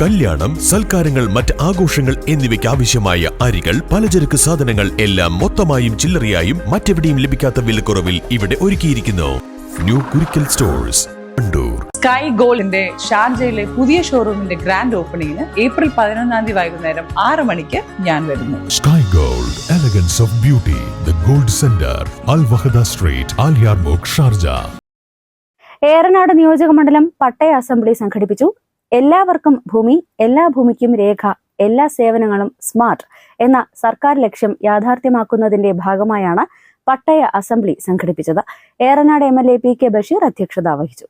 കല്യാണം സൽക്കാരങ്ങൾ മറ്റ് ആഘോഷങ്ങൾ എന്നിവയ്ക്ക് ആവശ്യമായ അരികൾ പലചരക്ക് സാധനങ്ങൾ എല്ലാം മൊത്തമായും ചില്ലറയായും മറ്റെവിടെയും ലഭിക്കാത്ത വിലക്കുറവിൽ ഇവിടെ ഒരുക്കിയിരിക്കുന്നു. ന്യൂ കുരിക്കൽ സ്റ്റോഴ്സ് സ്കൈ ഗോൾഡിന്റെ ഷാർജയിലെ പുതിയ ഷോറൂമിന്റെ ഗ്രാൻഡ് ഓപ്പണിംഗിന് ഏപ്രിൽ പതിനൊന്നാം തീയതി വൈകുന്നേരം ആറ് മണിക്ക് ഞാൻ വരുന്നു. Sky gold elegance of beauty the gold centre Al Wahda street Al മോക് ഷാർജ ഏറനാട് നിയോജക മണ്ഡലം പട്ടയ അസംബ്ലി സംഘടിപ്പിച്ചു. എല്ലാവർക്കും ഭൂമി എല്ലാ ഭൂമിക്കും രേഖ എല്ലാ സേവനങ്ങളും സ്മാർട്ട് എന്ന സർക്കാർ ലക്ഷ്യം യാഥാർത്ഥ്യമാക്കുന്നതിന്റെ ഭാഗമായാണ് പട്ടയ അസംബ്ലി സംഘടിപ്പിച്ചത്. Eranad M L A P K Basheer അധ്യക്ഷത വഹിച്ചു.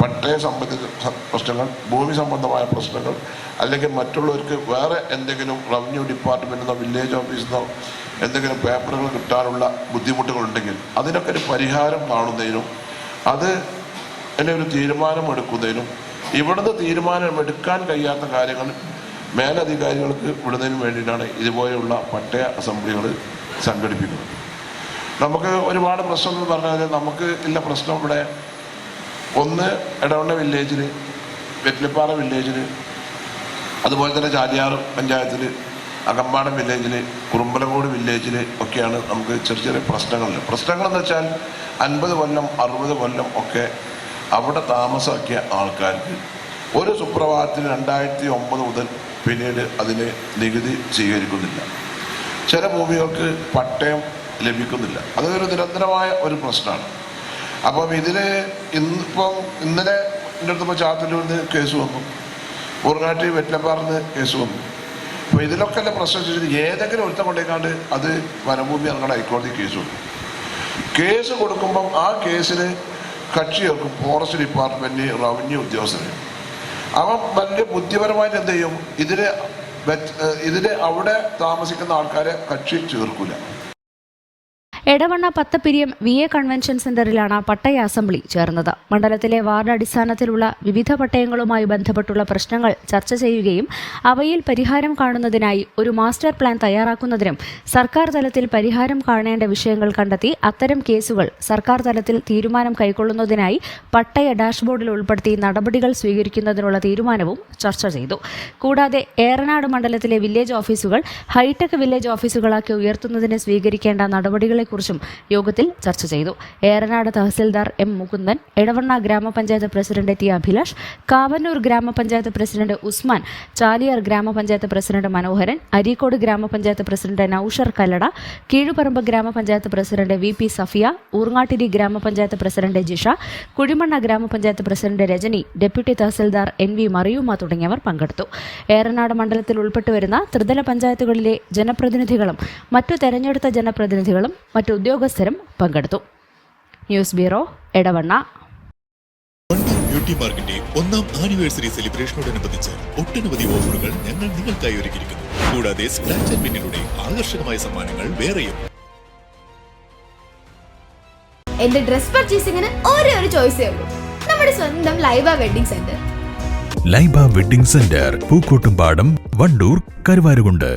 പട്ടയ സംബന്ധിച്ച പ്രശ്നങ്ങൾ ഭൂമി സംബന്ധമായ പ്രശ്നങ്ങൾ അല്ലെങ്കിൽ മറ്റുള്ളവർക്ക് വേറെ എന്തെങ്കിലും റവന്യൂ ഡിപ്പാർട്ട്മെന്റിൽ വില്ലേജ് ഓഫീസിൽ എന്തെങ്കിലും പേപ്പറുകൾ കിട്ടാനുള്ള ബുദ്ധിമുട്ടുകളുണ്ടെങ്കിൽ അതിനൊക്കെ ഒരു പരിഹാരം കാണുന്നതിനും അത് അതിന്റെ ഒരു തീരുമാനം എടുക്കുന്നതിനും ഇവിടുന്ന് തീരുമാനം എടുക്കാൻ കഴിയാത്ത കാര്യങ്ങൾ മേലധികാരികൾക്ക് വിടുന്നതിനും വേണ്ടിയിട്ടാണ് ഇതുപോലെയുള്ള പട്ടയ അസംബ്ലികൾ സംഘടിപ്പിക്കുന്നത്. നമുക്ക് ഒരുപാട് പ്രശ്നം എന്ന് പറഞ്ഞാൽ നമുക്ക് ഇല്ല പ്രശ്നം ഇവിടെ. ഒന്ന് എടവണ്ണ വില്ലേജിൽ വെറ്റിലിപ്പാറ വില്ലേജിൽ അതുപോലെ തന്നെ ചാലിയാർ പഞ്ചായത്തിൽ അകമ്പാടം വില്ലേജിൽ കുറുമ്പലങ്കോട് വില്ലേജിൽ ഒക്കെയാണ് നമുക്ക് ചെറിയ ചെറിയ പ്രശ്നങ്ങൾ പ്രശ്നങ്ങളെന്ന് വെച്ചാൽ അൻപത് കൊല്ലം അറുപത് കൊല്ലം ഒക്കെ അവിടെ താമസാക്കിയ ആൾക്കാർക്ക് ഒരു സുപ്രഭാതത്തിന് രണ്ടായിരത്തി ഒമ്പത് മുതൽ പിന്നീട് അതിന് നികുതി സ്വീകരിക്കുന്നില്ല. ചില ഭൂമികൾക്ക് പട്ടയം ലഭിക്കുന്നില്ല. അതൊരു നിരന്തരമായ ഒരു പ്രശ്നമാണ്. അപ്പം ഇതിന് ഇന്നിപ്പം ഇന്നലെ എന്റെ അടുത്ത് ചാത്തല്ലൂരിൽ കേസ് വന്നു. ഊർങ്ങാട്ടി വെറ്റലപ്പാറിന് കേസ് വന്നു. അപ്പോൾ ഇതിലൊക്കെ എന്റെ പ്രശ്നം വെച്ചാൽ ഏതെങ്കിലും ഒരുത്തം കൊണ്ടേക്കാണ്ട് അത് വനഭൂമി അങ്ങനെ ഹൈക്കോടതി കേസ് കൊടുക്കും. കേസ് കൊടുക്കുമ്പം ആ കേസിന് കക്ഷി ചേർക്കും ഫോറസ്റ്റ് ഡിപ്പാർട്ട്മെന്റ് റവന്യൂ ഉദ്യോഗസ്ഥർ അവൻ വലിയ ബുദ്ധിപരമായിട്ട് എന്ത് ചെയ്യും? ഇതിന് ഇതിന് അവിടെ താമസിക്കുന്ന ആൾക്കാരെ കക്ഷി ചേർക്കില്ല Edavanna Pathappiriyam V A convention സെന്ററിലാണ് പട്ടയ അസംബ്ലി ചേർന്നത്. മണ്ഡലത്തിലെ വാർഡ് അടിസ്ഥാനത്തിലുള്ള വിവിധ പട്ടയങ്ങളുമായി ബന്ധപ്പെട്ടുള്ള പ്രശ്നങ്ങൾ ചർച്ച ചെയ്യുകയും അവയിൽ പരിഹാരം കാണുന്നതിനായി ഒരു മാസ്റ്റർ പ്ലാൻ തയ്യാറാക്കുന്നതിനും സർക്കാർ തലത്തിൽ പരിഹാരം കാണേണ്ട വിഷയങ്ങൾ കണ്ടെത്തി അത്തരം കേസുകൾ സർക്കാർ തലത്തിൽ തീരുമാനം കൈക്കൊള്ളുന്നതിനായി പട്ടയ ഡാഷ്ബോർഡിൽ ഉൾപ്പെടുത്തി നടപടികൾ സ്വീകരിക്കുന്നതിനുള്ള തീരുമാനവും ചർച്ച ചെയ്തു. കൂടാതെ ഏറനാട് മണ്ഡലത്തിലെ വില്ലേജ് ഓഫീസുകൾ ഹൈടെക് വില്ലേജ് ഓഫീസുകളാക്കി ഉയർത്തുന്നതിന് സ്വീകരിക്കേണ്ട നടപടികളെക്കുറിച്ചും യോഗത്തിൽ ചർച്ച ചെയ്തു. ഏറനാട് തഹസിൽദാർ എം മുകുന്ദൻ എടവണ്ണ ഗ്രാമപഞ്ചായത്ത് പ്രസിഡന്റ് ടി അഭിലാഷ് കാവന്നൂർ ഗ്രാമപഞ്ചായത്ത് പ്രസിഡന്റ് ഉസ്മാൻ ചാലിയാർ ഗ്രാമപഞ്ചായത്ത് പ്രസിഡന്റ് മനോഹരൻ അരീക്കോട് ഗ്രാമപഞ്ചായത്ത് പ്രസിഡന്റ് നൌഷർ കല്ലട കീഴുപറമ്പ് ഗ്രാമപഞ്ചായത്ത് president V P Safiya Urangattiri ഗ്രാമപഞ്ചായത്ത് പ്രസിഡന്റ് ജിഷ കുഴിമണ്ണ ഗ്രാമപഞ്ചായത്ത് president Rajani deputy tahsildar N V Mariyuma തുടങ്ങിയവർ പങ്കെടുത്തു. ഏറനാട് മണ്ഡലത്തിൽ ഉൾപ്പെട്ടുവരുന്ന ത്രിതല പഞ്ചായത്തുകളിലെ ജനപ്രതിനിധികളും മറ്റു തെരഞ്ഞെടുത്ത ജനപ്രതിനിധികളും മറ്റു ഉദ്യോഗസ്ഥരും പങ്കെടുത്തു. News bureau Edavanna. ബ്യൂട്ടി മാർക്കിന്റെ ഒന്നാം ആനിവേഴ്സറി സെലിബ്രേഷനോടനുബന്ധിച്ച് ഒട്ടനവധി ഓഫറുകൾ ഞങ്ങൾ നിങ്ങൾക്കായി ഒരുക്കിയിരിക്കുന്നു. കൂടാതെ സ്ക്രാച്ച് ആൻഡ് ആകർഷകമായ സമ്മാനങ്ങൾ വേറെയും. എന്റെ ഡ്രസ് പർച്ചേസിംഗിന് ഒരേ ഒരു ചോയ്സേ ഉള്ളൂ. നമ്മുടെ സ്വന്തം Laiba wedding centre. Laiba wedding centre Pookkottumpadam Wandoor Karuvarakundu.